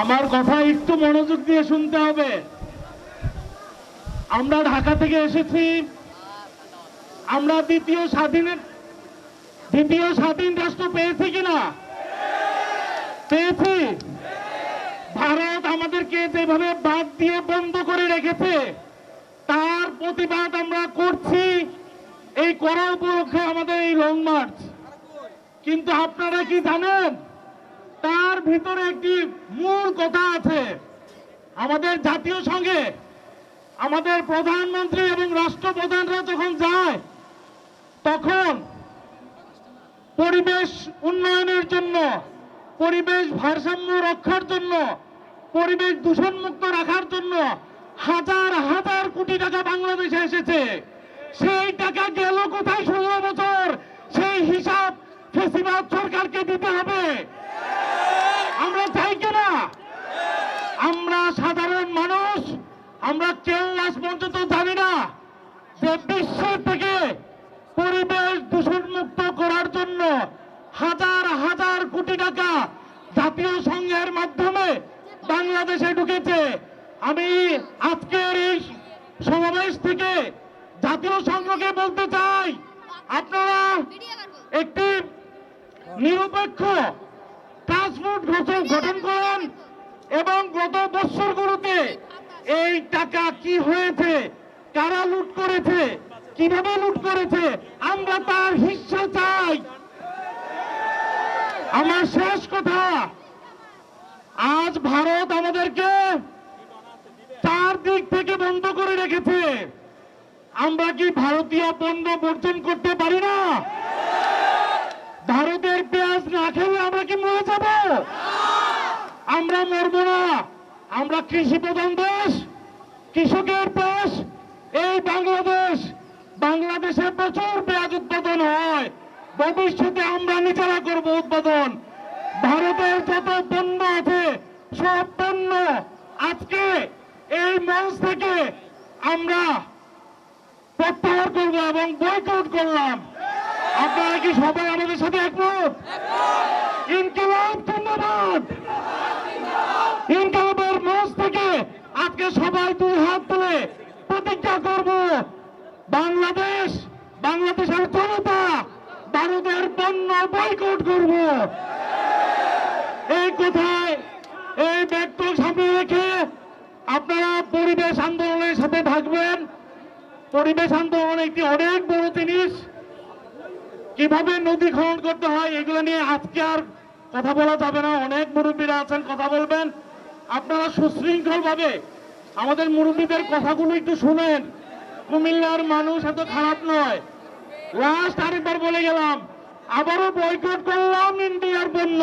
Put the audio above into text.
আমার কথা একটু মনোযোগ দিয়ে শুনতে হবে। আমরা ঢাকা থেকে এসেছি। আমরা দ্বিতীয় স্বাধীনের দ্বিতীয় স্বাধীন রাষ্ট্র পেয়েছি কিনা? পেয়েছি। ভারত আমাদেরকে যেভাবে বাদ দিয়ে বন্ধ করে রেখেছে, তার প্রতিবাদ আমরা করছি। এই করা উপলক্ষে আমাদের এই লং মার্চ কিন্তু আপনারা কি জানেন? তার ভিতরে একটি মূল কথা আছে, আমাদের জাতীয় সঙ্গে আমাদের প্রধানমন্ত্রী এবং রাষ্ট্রপ্রধানরা যখন যায়, তখন পরিবেশ উন্নয়নের জন্য, পরিবেশ ভারসাম্য রক্ষার জন্য, পরিবেশ দূষণমুক্ত রাখার জন্য হাজার হাজার কোটি টাকা বাংলাদেশে এসেছে। সেই টাকা গেল কোথায় ষোলো বছর? সেই হিসাব ফেসিবাদ সরকারকে দিতে হবে। আমরা আমরা সাধারণ মানুষ, আমরা কেউ আজ পর্যন্ত জানি না যে বিশ্বের থেকে পরিবেশ দূষণ মুক্ত করার জন্য হাজার হাজার কোটি টাকা জাতীয় সংঘের মাধ্যমে বাংলাদেশে ঢুকেছে। আমি আজকের এই সমাবেশ থেকে জাতীয় সংঘকে বলতে চাই, আপনারা একটি নিরপেক্ষ ট্রান্সপোর্ট গঠন গঠন করেন। এবং গত বছরগুলোতে এই টাকা কি হয়েছে, কারা লুট করেছে, কীভাবে লুট করেছে, আমরা তার হিস্সা চাই। আমার শেষ কথা, আজ ভারত আমাদেরকে চার দিক থেকে বন্ধ করে রেখেছে। আমরা কি ভারতীয় পণ্য বর্জন করতে পারি না? ভারতের পেঁয়াজ না খেলে আমরা কি মরে যাব? আমরা মরবো না। আমরা কৃষি প্রধান দেশ কৃষকের দেশ এই বাংলাদেশ। বাংলাদেশে প্রচুর পেঁয়াজ উৎপাদন হয়। ভবিষ্যতে আমরা নিজেরা করব উৎপাদন। ভারতের যত পণ্য আছে সব পণ্য আজকে এই মঞ্চ থেকে আমরা প্রত্যাহার করব এবং বয়কট করলাম। আপনারা কি সবাই আমাদের সাথে একমত। ইনকিলাব ধন্যবাদ ইনকিলাবের মঞ্চ থেকে আজকে সবাই দুই হাত তুলে প্রতিজ্ঞা করব, বাংলাদেশ, বাংলাদেশের জনতা ভারতের পণ্য বয়কট করব। এই কথায়, এই ব্যক্ত সামনে রেখে আপনারা পরিবেশ আন্দোলনের সাথে থাকবেন। পরিবেশ আন্দোলন একটি অনেক বড় জিনিস। কীভাবে নদী খনন করতে হয়, এগুলো নিয়ে আজকে আর কথা বলা যাবে না। অনেক মুরব্বীরা আছেন, কথা বলবেন। আপনারা সুশৃঙ্খল ভাবে আমাদের মুরব্বীদের কথাগুলো একটু শুনেন। কুমিল্লার মানুষ এত খারাপ নয়। লাস্ট আরেকবার বলে গেলাম, আবারও বয়কট করলাম ইন্ডিয়ার পণ্য